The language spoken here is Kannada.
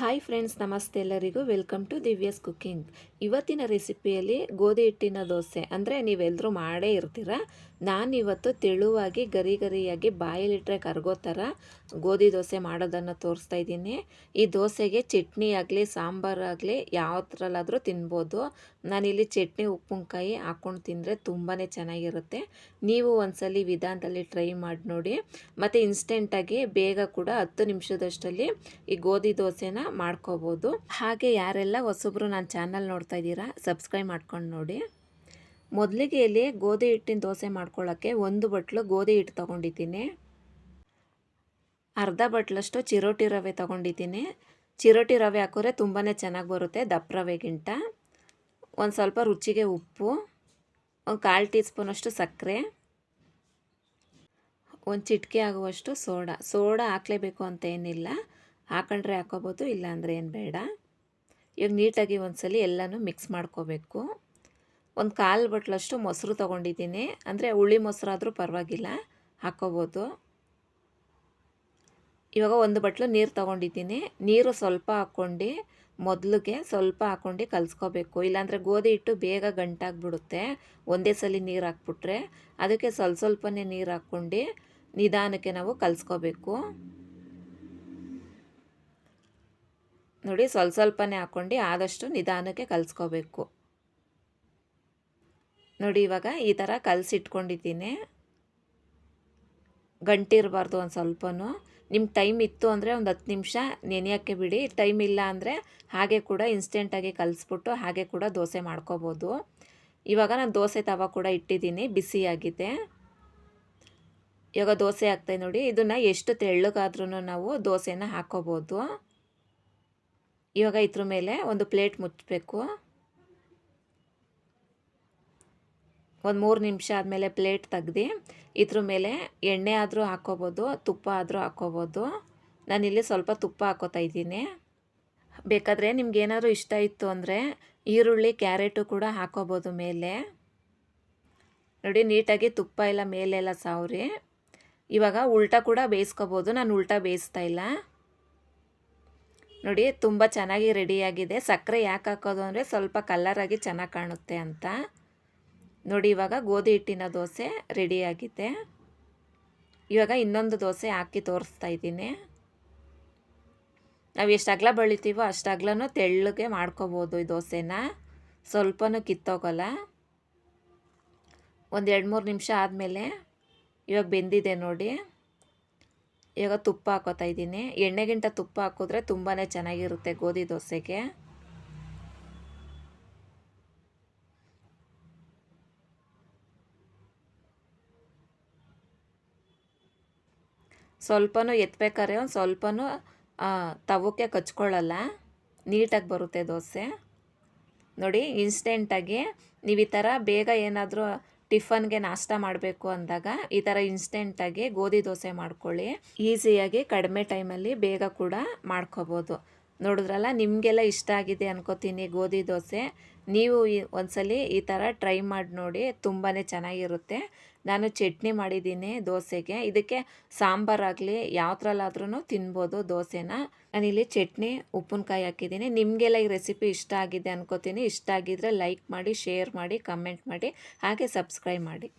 ಹಾಯ್ ಫ್ರೆಂಡ್ಸ್ ನಮಸ್ತೆ ಎಲ್ಲರಿಗೂ. ವೆಲ್ಕಮ್ ಟು ದಿವ್ಯಸ್ ಕುಕ್ಕಿಂಗ್ ಇವತ್ತಿನ ರೆಸಿಪಿಯಲ್ಲಿ ಗೋಧಿ ಹಿಟ್ಟಿನ ದೋಸೆ. ಅಂದರೆ ನೀವೆಲ್ಲರೂ ಮಾಡೇ ಇರ್ತೀರ? ನಾನಿವತ್ತು ತೆಳುವಾಗಿ ಗರಿ ಗರಿಯಾಗಿ ಬಾಯಲ್ಲಿಟ್ಟರೆ ಕರಗೋ ಥರ ಗೋಧಿ ದೋಸೆ ಮಾಡೋದನ್ನು ತೋರಿಸ್ತಾ ಇದ್ದೀನಿ. ಈ ದೋಸೆಗೆ ಚಟ್ನಿ ಆಗಲಿ, ಸಾಂಬಾರು ಆಗಲಿ ಯಾವ್ದ್ರಲ್ಲಾದರೂ ತಿನ್ಬೋದು. ನಾನಿಲ್ಲಿ ಚಟ್ನಿ, ಉಪ್ಪಿನಕಾಯಿ ಹಾಕ್ಕೊಂಡು ತಿಂದರೆ ತುಂಬಾ ಚೆನ್ನಾಗಿರುತ್ತೆ. ನೀವು ಒಂದ್ಸಲಿ ವಿಧಾನದಲ್ಲಿ ಟ್ರೈ ಮಾಡಿ ನೋಡಿ. ಮತ್ತು ಇನ್ಸ್ಟೆಂಟಾಗಿ ಬೇಗ ಕೂಡ ಹತ್ತು ನಿಮಿಷದಷ್ಟಲ್ಲಿ ಈ ಗೋಧಿ ದೋಸೆನ ಮಾಡ್ಕೋಬೋದು. ಹಾಗೆ ಯಾರೆಲ್ಲ ಹೊಸಬ್ರು ನಾನು ಚಾನಲ್ ನೋಡ್ತಾ ಇದ್ದೀರಾ ಸಬ್ಸ್ಕ್ರೈಬ್ ಮಾಡ್ಕೊಂಡು ನೋಡಿ. ಮೊದಲಿಗೆ ಇಲ್ಲಿ ಗೋಧಿ ಹಿಟ್ಟಿನ ದೋಸೆ ಮಾಡ್ಕೊಳ್ಳೋಕ್ಕೆ ಒಂದು ಬಟ್ಲು ಗೋಧಿ ಹಿಟ್ಟು ತೊಗೊಂಡಿದ್ದೀನಿ. ಅರ್ಧ ಬಟ್ಲಷ್ಟು ಚಿರೋಟಿ ರವೆ ತೊಗೊಂಡಿದ್ದೀನಿ. ಚಿರೋಟಿ ರವೆ ಹಾಕಿದ್ರೆ ತುಂಬಾ ಚೆನ್ನಾಗಿ ಬರುತ್ತೆ, ದಪ್ಪ ರವೆಗಿಂತ ಒಂದು ಸ್ವಲ್ಪ ರುಚಿಗೆ ಉಪ್ಪು, ಒಂದು ಕಾಲು ಟೀ ಸ್ಪೂನಷ್ಟು ಸಕ್ಕರೆ, ಒಂದು ಚಿಟಿಕೆ ಆಗುವಷ್ಟು ಸೋಡಾ. ಸೋಡಾ ಹಾಕಲೇಬೇಕು ಅಂತ ಏನಿಲ್ಲ. ಹಾಕೊಂಡ್ರೆ ಹಾಕೋಬೋದು, ಇಲ್ಲಾಂದರೆ ಏನು ಬೇಡ. ಇವಾಗ ನೀಟಾಗಿ ಒಂದ್ಸಲಿ ಎಲ್ಲನೂ ಮಿಕ್ಸ್ ಮಾಡ್ಕೋಬೇಕು. ಒಂದು ಕಾಲು ಬಟ್ಲಷ್ಟು ಮೊಸರು ತೊಗೊಂಡಿದ್ದೀನಿ. ಅಂದರೆ ಹುಳಿ ಮೊಸರಾದರೂ ಪರವಾಗಿಲ್ಲ ಹಾಕ್ಕೋಬೋದು ಇವಾಗ ಒಂದು ಬಟ್ಲು ನೀರು ತೊಗೊಂಡಿದ್ದೀನಿ. ನೀರು ಸ್ವಲ್ಪ ಹಾಕ್ಕೊಂಡು, ಮೊದಲಿಗೆ ಸ್ವಲ್ಪ ಹಾಕ್ಕೊಂಡು ಕಲಿಸ್ಕೋಬೇಕು. ಇಲ್ಲಾಂದರೆ ಗೋಧಿ ಹಿಟ್ಟು ಬೇಗ ಗಂಟಾಗ್ಬಿಡುತ್ತೆ. ಒಂದೇ ಸಲ ನೀರು ಹಾಕ್ಬಿಟ್ರೆ ಅದಕ್ಕೆ ಸ್ವಲ್ಪ ಸ್ವಲ್ಪನೇ ನೀರು ಹಾಕ್ಕೊಂಡು, ನಿಧಾನಕ್ಕೆ ನಾವು ಕಲಿಸ್ಕೋಬೇಕು. ನೋಡಿ, ಸ್ವಲ್ಪ ಸ್ವಲ್ಪನೇ ಹಾಕ್ಕೊಂಡು, ಆದಷ್ಟು ನಿಧಾನಕ್ಕೆ ಕಲಿಸ್ಕೋಬೇಕು. ನೋಡಿ, ಇವಾಗ ಈ ಥರ ಕಲಸಿಟ್ಕೊಂಡಿದ್ದೀನಿ. ಗಂಟಿರಬಾರ್ದು ಒಂದು ಸ್ವಲ್ಪನೂ. ನಿಮ್ಮ ಟೈಮ್ ಇತ್ತು ಅಂದರೆ ಒಂದು ಹತ್ತು ನಿಮಿಷ ನೆನೆಯೋಕ್ಕೆ ಬಿಡಿ. ಟೈಮ್ ಇಲ್ಲ ಅಂದರೆ ಹಾಗೆ ಕೂಡ ಇನ್ಸ್ಟೆಂಟಾಗಿ ಕಲಿಸ್ಬಿಟ್ಟು ಹಾಗೆ ಕೂಡ ದೋಸೆ ಮಾಡ್ಕೋಬೋದು. ಇವಾಗ ನಾನು ದೋಸೆ ತವ ಕೂಡ ಇಟ್ಟಿದ್ದೀನಿ ಬಿಸಿಯಾಗಿದೆ ಇವಾಗ ದೋಸೆ ಆಗ್ತಾಯಿ ನೋಡಿ, ಇದನ್ನು ಎಷ್ಟು ತೆಳ್ಳಗಾದ್ರೂ ನಾವು ದೋಸೆನ ಹಾಕೋಬೋದು. ಇವಾಗ ಇದ್ರ ಮೇಲೆ ಒಂದು ಪ್ಲೇಟ್ ಮುಚ್ಚಬೇಕು. ಒಂದು ಮೂರು ನಿಮಿಷ ಆದಮೇಲೆ ಪ್ಲೇಟ್ ತೆಗ್ದು, ಇದ್ರ ಮೇಲೆ ಎಣ್ಣೆ ಆದರೂ ಹಾಕ್ಕೋಬೋದು, ತುಪ್ಪ ಆದರೂ ಹಾಕ್ಕೋಬೋದು. ನಾನಿಲ್ಲಿ ಸ್ವಲ್ಪ ತುಪ್ಪ ಹಾಕೋತಾ ಇದ್ದೀನಿ. ಬೇಕಾದರೆ ನಿಮ್ಗೆ ಇಷ್ಟ ಇತ್ತು ಅಂದರೆ ಈರುಳ್ಳಿ, ಕ್ಯಾರೆಟು ಕೂಡ ಹಾಕೋಬೋದು ಮೇಲೆ. ನೋಡಿ, ನೀಟಾಗಿ ತುಪ್ಪ ಎಲ್ಲ ಮೇಲೆಲ್ಲ ಸಾವ್ರಿ. ಇವಾಗ ಉಲ್ಟಾ ಕೂಡ ಬೇಯಿಸ್ಕೋಬೋದು. ನಾನು ಉಲ್ಟಾ ಬೇಯಿಸ್ತಾ ಇಲ್ಲ. ನೋಡಿ, ತುಂಬ ಚೆನ್ನಾಗಿ ರೆಡಿಯಾಗಿದೆ ಸಕ್ಕರೆ ಯಾಕೆ ಹಾಕೋದು ಅಂದರೆ ಸ್ವಲ್ಪ ಕಲ್ಲರಾಗಿ ಚೆನ್ನಾಗಿ ಕಾಣುತ್ತೆ ಅಂತ. ನೋಡಿ, ಇವಾಗ ಗೋಧಿ ಹಿಟ್ಟಿನ ದೋಸೆ ರೆಡಿಯಾಗಿದೆ ಇವಾಗ ಇನ್ನೊಂದು ದೋಸೆ ಹಾಕಿ ತೋರಿಸ್ತಾ ಇದ್ದೀನಿ. ನಾವು ಎಷ್ಟು ಅಗಲ ಬೆಳಿತೀವೋ ಅಷ್ಟು ತೆಳ್ಳಗೆ ಮಾಡ್ಕೋಬೋದು ಈ ದೋಸೆನ. ಸ್ವಲ್ಪನೂ ಕಿತ್ತೋಗಲ್ಲ. ಒಂದು ಎರಡು ಮೂರು ನಿಮಿಷ ಆದಮೇಲೆ ಇವಾಗ ಬೆಂದಿದೆ ನೋಡಿ. ಇವಾಗ ತುಪ್ಪ ಹಾಕೋತಾ ಇದ್ದೀನಿ. ಎಣ್ಣೆಗಿಂತ ತುಪ್ಪ ಹಾಕಿದ್ರೆ ತುಂಬಾ ಚೆನ್ನಾಗಿರುತ್ತೆ ಗೋಧಿ ದೋಸೆಗೆ. ಸ್ವಲ್ಪನೂ ಎತ್ಬೇಕಾದ್ರೆ ಒಂದು ಸ್ವಲ್ಪನೂ ತವಕ್ಕೆ ಕಚ್ಕೊಳ್ಳಲ್ಲ. ನೀಟಾಗಿ ಬರುತ್ತೆ ದೋಸೆ. ನೋಡಿ ಇನ್ಸ್ಟೆಂಟಾಗಿ ನೀವು ಈ ಥರ ಬೇಗ ಏನಾದರೂ ಟಿಫನ್ಗೆ ನಾಷ್ಟ ಮಾಡಬೇಕು ಅಂದಾಗ ಈ ಥರ ಇನ್ಸ್ಟೆಂಟಾಗಿ ಗೋಧಿ ದೋಸೆ ಮಾಡ್ಕೊಳ್ಳಿ. ಈಸಿಯಾಗಿ ಕಡಿಮೆ ಟೈಮಲ್ಲಿ ಬೇಗ ಕೂಡ ಮಾಡ್ಕೋಬೋದು. ನೋಡಿದ್ರಲ್ಲ, ನಿಮಗೆಲ್ಲ ಇಷ್ಟ ಆಗಿದೆ ಅನ್ಕೋತೀನಿ ಗೋಧಿ ದೋಸೆ. ನೀವು ಒಂದ್ಸಲಿ ಈ ಥರ ಟ್ರೈ ಮಾಡಿ ನೋಡಿ ತುಂಬಾ ಚೆನ್ನಾಗಿರುತ್ತೆ. ನಾನು ಚಟ್ನಿ ಮಾಡಿದ್ದೀನಿ ದೋಸೆಗೆ. ಇದಕ್ಕೆ ಸಾಂಬಾರಾಗಲಿ ಯಾವ್ದ್ರಲ್ಲಾದ್ರೂ ತಿನ್ಬೋದು ದೋಸೆನ. ನಾನಿಲ್ಲಿ ಚಟ್ನಿ, ಉಪ್ಪಿನಕಾಯಿ ಹಾಕಿದ್ದೀನಿ. ನಿಮಗೆಲ್ಲ ಈ ರೆಸಿಪಿ ಇಷ್ಟ ಆಗಿದೆ ಅನ್ಕೋತೀನಿ. ಇಷ್ಟ ಆಗಿದ್ರೆ ಲೈಕ್ ಮಾಡಿ, ಶೇರ್ ಮಾಡಿ, ಕಮೆಂಟ್ ಮಾಡಿ, ಹಾಗೆ ಸಬ್ಸ್ಕ್ರೈಬ್ ಮಾಡಿ.